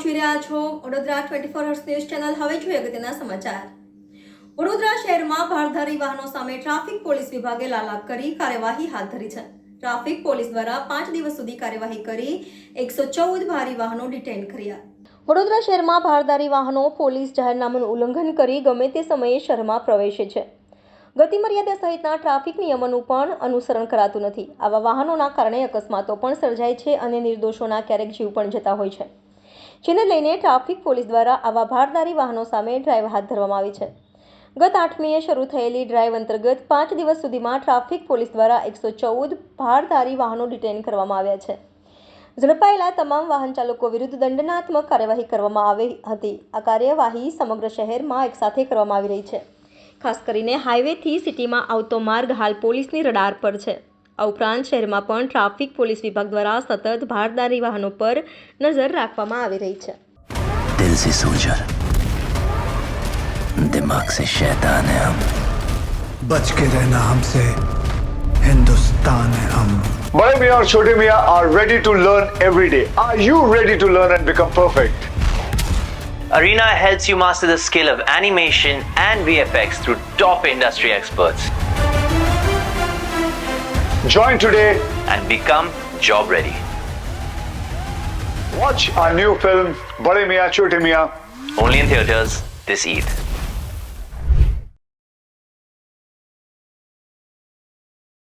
રહ્યા છો Vadodara twenty four hours news channel હવે જોઈએ અગત્યના સમાચાર. વડોદરા શહેરમાં ભારધારી વાહનો સામે ટ્રાફિક પોલીસ વિભાગે લાલાક કરી કાર્યવાહી હાથ ધરી છે. ટ્રાફિક પોલીસ દ્વારા પાંચ દિવસ સુધી કાર્યવાહી કરી એકસો ચૌદ ભારી વાહનો ડિટેન કર્યા. વડોદરા શહેરમાં ભારદારી વાહનો પોલીસ જાહેરનામાનું ઉલ્લંઘન કરી ગમે તે સમયે શહેરમાં પ્રવેશે છે. ગતિમર્યાદા સહિતના ટ્રાફિક નિયમોનું પણ અનુસરણ કરાતું નથી. આવા વાહનોના કારણે અકસ્માતો પણ સર્જાય છે અને નિર્દોષોના ક્યારેક જીવ પણ જતા હોય છે. જેને લઈને ટ્રાફિક પોલીસ દ્વારા આવા ભારદારી વાહનો સામે ડ્રાઈવ હાથ ધરવામાં આવી છે. ગત આઠમીએ શરૂ થયેલી ડ્રાઈવ અંતર્ગત પાંચ દિવસ સુધીમાં ટ્રાફિક પોલીસ દ્વારા એકસો ચૌદ ભારદારી વાહનો ડિટેન કરવામાં આવ્યા છે. ઝડપાયેલા તમામ વાહન ચાલકો વિરુદ્ધ દંડનાત્મક કાર્યવાહી કરવામાં આવી હતી. આ કાર્યવાહી સમગ્ર શહેરમાં એકસાથે કરવામાં આવી રહી છે. ખાસ કરીને હાઈવેથી સિટીમાં આવતો માર્ગ હાલ પોલીસની રડાર પર છે. આ ઉપરાંત શહેરમાં પણ ટ્રાફિક પોલીસ વિભાગ દ્વારા સતત ભારદારી વાહનો પર નજર રાખવામાં આવી રહી છે दिल से सोचर दिमाग से शैतान है हम बच के रहना हमसे हिंदुस्तान है हम Bade Mian और Chote Mian are ready to learn every day. Are you ready to learn and become perfect? Arena helps you master the skill of animation and VFX through top industry experts Join today. and become job ready. Watch our new film Bade Mian Chote Mian Only in theaters this Eid.